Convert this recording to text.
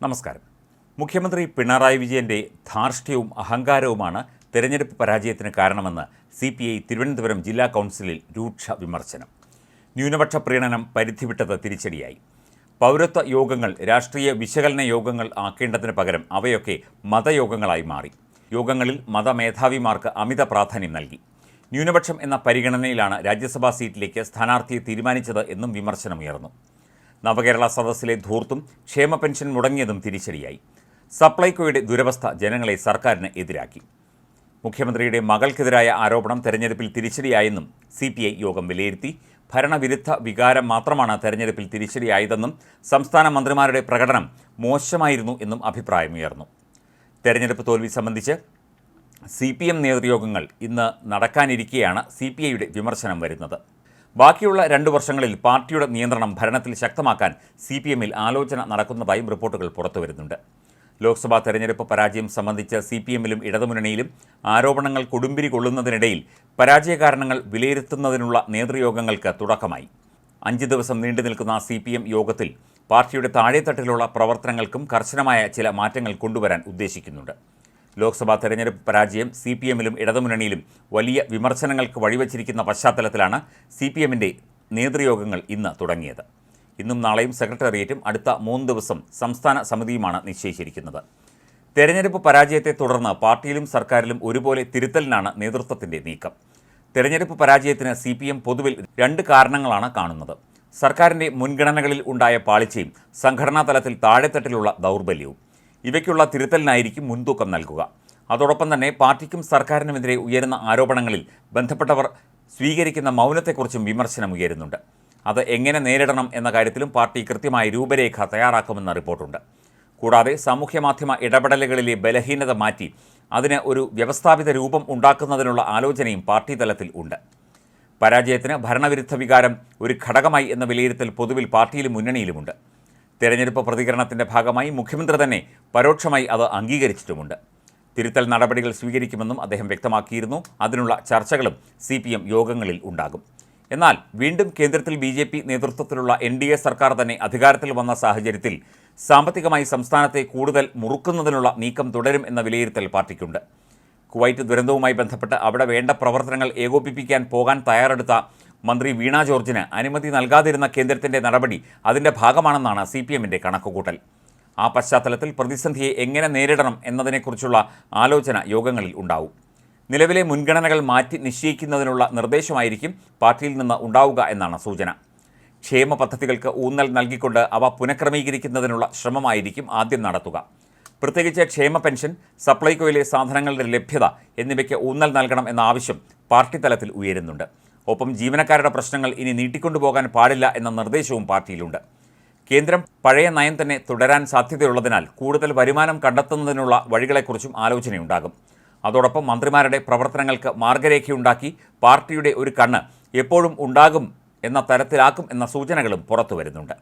നമസ്കാരം. മുഖ്യമന്ത്രി പിണറായി വിജയന്റെ ധാർഷ്ട്യവും അഹങ്കാരവുമാണ് തെരഞ്ഞെടുപ്പ് പരാജയത്തിന് കാരണമെന്ന് സി പി ഐ തിരുവനന്തപുരം ജില്ലാ കൗൺസിലിൽ രൂക്ഷ വിമർശനം. ന്യൂനപക്ഷ പ്രീണനം പരിധിവിട്ടത് തിരിച്ചടിയായി. പൗരത്വ യോഗങ്ങൾ രാഷ്ട്രീയ വിശകലന യോഗങ്ങൾ ആക്കേണ്ടതിന് പകരം അവയൊക്കെ മതയോഗങ്ങളായി മാറി. യോഗങ്ങളിൽ മതമേധാവിമാർക്ക് അമിത പ്രാധാന്യം നൽകി. ന്യൂനപക്ഷം എന്ന പരിഗണനയിലാണ് രാജ്യസഭാ സീറ്റിലേക്ക് സ്ഥാനാർത്ഥിയെ തീരുമാനിച്ചത് എന്നും വിമർശനമുയർന്നു. നവകേരള സദസ്സിലെ ധൂർത്തും ക്ഷേമ പെൻഷൻ മുടങ്ങിയതും തിരിച്ചടിയായി. സപ്ലൈകോയുടെ ദുരവസ്ഥ ജനങ്ങളെ സർക്കാരിന് എതിരാക്കി. മുഖ്യമന്ത്രിയുടെ മകൾക്കെതിരായ ആരോപണം തെരഞ്ഞെടുപ്പിൽ തിരിച്ചടിയായെന്നും സി പി ഐ യോഗം വിലയിരുത്തി. ഭരണവിരുദ്ധ വികാരം മാത്രമാണ് തെരഞ്ഞെടുപ്പിൽ തിരിച്ചടിയായതെന്നും സംസ്ഥാന മന്ത്രിമാരുടെ പ്രകടനം മോശമായിരുന്നു എന്നും അഭിപ്രായമുയർന്നു. തെരഞ്ഞെടുപ്പ് തോൽവി സംബന്ധിച്ച് സി പി എം നേതൃയോഗങ്ങൾ ഇന്ന് നടക്കാനിരിക്കെയാണ് സി പി ഐയുടെ വിമർശനം വരുന്നത്. ബാക്കിയുള്ള രണ്ട് വർഷങ്ങളിൽ പാർട്ടിയുടെ നിയന്ത്രണം ഭരണത്തിൽ ശക്തമാക്കാൻ സി പി എമ്മിൽ ആലോചന നടക്കുന്നതായും റിപ്പോർട്ടുകൾ പുറത്തുവരുന്നുണ്ട്. ലോക്സഭാ തെരഞ്ഞെടുപ്പ് പരാജയം സംബന്ധിച്ച് സി പി എമ്മിലും ഇടതുമുന്നണിയിലും ആരോപണങ്ങൾ കൊടുമ്പിരി കൊള്ളുന്നതിനിടയിൽ പരാജയ കാരണങ്ങൾ വിലയിരുത്തുന്നതിനുള്ള നേതൃയോഗങ്ങൾക്ക് തുടക്കമായി. അഞ്ച് ദിവസം നീണ്ടു നിൽക്കുന്ന സി പി എം യോഗത്തിൽ പാർട്ടിയുടെ താഴെത്തട്ടിലുള്ള പ്രവർത്തനങ്ങൾക്കും കർശനമായ ചില മാറ്റങ്ങൾ കൊണ്ടുവരാൻ ഉദ്ദേശിക്കുന്നുണ്ട്. ലോക്സഭാ തെരഞ്ഞെടുപ്പ് പരാജയം സി പി എമ്മിലും ഇടതുമുന്നണിയിലും വലിയ വിമർശനങ്ങൾക്ക് വഴിവച്ചിരിക്കുന്ന പശ്ചാത്തലത്തിലാണ് സി പി എമ്മിന്റെ നേതൃയോഗങ്ങൾ ഇന്ന് തുടങ്ങിയത്. ഇന്നും നാളെയും സെക്രട്ടേറിയറ്റും അടുത്ത മൂന്ന് ദിവസം സംസ്ഥാന സമിതിയുമാണ് നിശ്ചയിച്ചിരിക്കുന്നത്. തെരഞ്ഞെടുപ്പ് പരാജയത്തെ തുടർന്ന് പാർട്ടിയിലും സർക്കാരിലും ഒരുപോലെ തിരുത്തലിനാണ് നേതൃത്വത്തിന്റെ നീക്കം. തെരഞ്ഞെടുപ്പ് പരാജയത്തിന് സി പി എം പൊതുവിൽ രണ്ട് കാരണങ്ങളാണ് കാണുന്നത്. സർക്കാരിന്റെ മുൻഗണനകളിൽ ഉണ്ടായ പാളിച്ചയും സംഘടനാ തലത്തിൽ താഴെത്തട്ടിലുള്ള ദൗർബല്യവും. ഇവയ്ക്കുള്ള തിരുത്തലിനായിരിക്കും മുൻതൂക്കം നൽകുക. അതോടൊപ്പം തന്നെ പാർട്ടിക്കും സർക്കാരിനുമെതിരെ ഉയരുന്ന ആരോപണങ്ങളിൽ ബന്ധപ്പെട്ടവർ സ്വീകരിക്കുന്ന മൗനത്തെക്കുറിച്ചും വിമർശനം ഉയരുന്നുണ്ട്. അത് എങ്ങനെ നേരിടണം എന്ന കാര്യത്തിലും പാർട്ടി കൃത്യമായ രൂപരേഖ തയ്യാറാക്കുമെന്ന റിപ്പോർട്ടുണ്ട്. കൂടാതെ സാമൂഹ്യമാധ്യമ ഇടപെടലുകളിലെ ബലഹീനത മാറ്റി അതിന് ഒരു വ്യവസ്ഥാപിത രൂപം ഉണ്ടാക്കുന്നതിനുള്ള ആലോചനയും പാർട്ടി തലത്തിൽ ഉണ്ട്. പരാജയത്തിന് ഭരണവിരുദ്ധ വികാരം ഒരു ഘടകമായി എന്ന വിലയിരുത്തൽ പൊതുവിൽ പാർട്ടിയിലും മുന്നണിയിലുമുണ്ട്. തെരഞ്ഞെടുപ്പ് പ്രതികരണത്തിന്റെ ഭാഗമായി മുഖ്യമന്ത്രി തന്നെ പരോക്ഷമായി അത് അംഗീകരിച്ചിട്ടുമുണ്ട്. തിരുത്തൽ നടപടികൾ സ്വീകരിക്കുമെന്നും അദ്ദേഹം വ്യക്തമാക്കിയിരുന്നു. അതിനുള്ള ചർച്ചകളും സി യോഗങ്ങളിൽ ഉണ്ടാകും. എന്നാൽ വീണ്ടും കേന്ദ്രത്തിൽ ബി ജെ പി നേതൃത്വത്തിലുള്ള എൻ ഡി എ സർക്കാർ തന്നെ അധികാരത്തിൽ വന്ന സാഹചര്യത്തിൽ സാമ്പത്തികമായി സംസ്ഥാനത്തെ കൂടുതൽ മുറുക്കുന്നതിനുള്ള നീക്കം തുടരും എന്ന വിലയിരുത്തൽ പാർട്ടിക്കുണ്ട്. കുവൈറ്റ് ദുരന്തവുമായി ബന്ധപ്പെട്ട് അവിടെ വേണ്ട പ്രവർത്തനങ്ങൾ ഏകോപിപ്പിക്കാൻ പോകാൻ തയ്യാറെടുത്ത മന്ത്രി വീണ ജോർജിന് അനുമതി നൽകാതിരുന്ന കേന്ദ്രത്തിന്റെ നടപടി അതിന്റെ ഭാഗമാണെന്നാണ് സി പി എമ്മിന്റെ കണക്കുകൂട്ടൽ. ആ പശ്ചാത്തലത്തിൽ പ്രതിസന്ധിയെ എങ്ങനെ നേരിടണം എന്നതിനെക്കുറിച്ചുള്ള ആലോചന യോഗങ്ങളിൽ ഉണ്ടാവും. നിലവിലെ മുൻഗണനകൾ മാറ്റി നിശ്ചയിക്കുന്നതിനുള്ള നിർദ്ദേശമായിരിക്കും പാർട്ടിയിൽ നിന്ന് ഉണ്ടാവുക എന്നാണ് സൂചന. ക്ഷേമ പദ്ധതികൾക്ക് ഊന്നൽ നൽകിക്കൊണ്ട് അവ പുനഃക്രമീകരിക്കുന്നതിനുള്ള ശ്രമമായിരിക്കും ആദ്യം നടത്തുക. പ്രത്യേകിച്ച് ക്ഷേമ പെൻഷൻ സപ്ലൈകോയിലെ സാധനങ്ങളുടെ ലഭ്യത എന്നിവയ്ക്ക് ഊന്നൽ നൽകണം എന്ന ആവശ്യം പാർട്ടി തലത്തിൽ ഉയരുന്നുണ്ട്. ഒപ്പം ജീവനക്കാരുടെ പ്രശ്നങ്ങൾ ഇനി നീട്ടിക്കൊണ്ടുപോകാൻ പാടില്ല എന്ന നിർദ്ദേശവും പാർട്ടിയിലുണ്ട്. കേന്ദ്രം പഴയ നയം തന്നെ തുടരാൻ സാധ്യതയുള്ളതിനാൽ കൂടുതൽ വരുമാനം കണ്ടെത്തുന്നതിനുള്ള വഴികളെക്കുറിച്ചും ആലോചനയുണ്ടാകും. അതോടൊപ്പം മന്ത്രിമാരുടെ പ്രവർത്തനങ്ങൾക്ക് മാർഗരേഖയുണ്ടാക്കി പാർട്ടിയുടെ ഒരു കണ്ണ് എപ്പോഴും ഉണ്ടാകും എന്ന തരത്തിലാക്കും എന്ന സൂചനകളും പുറത്തു വരുന്നുണ്ട്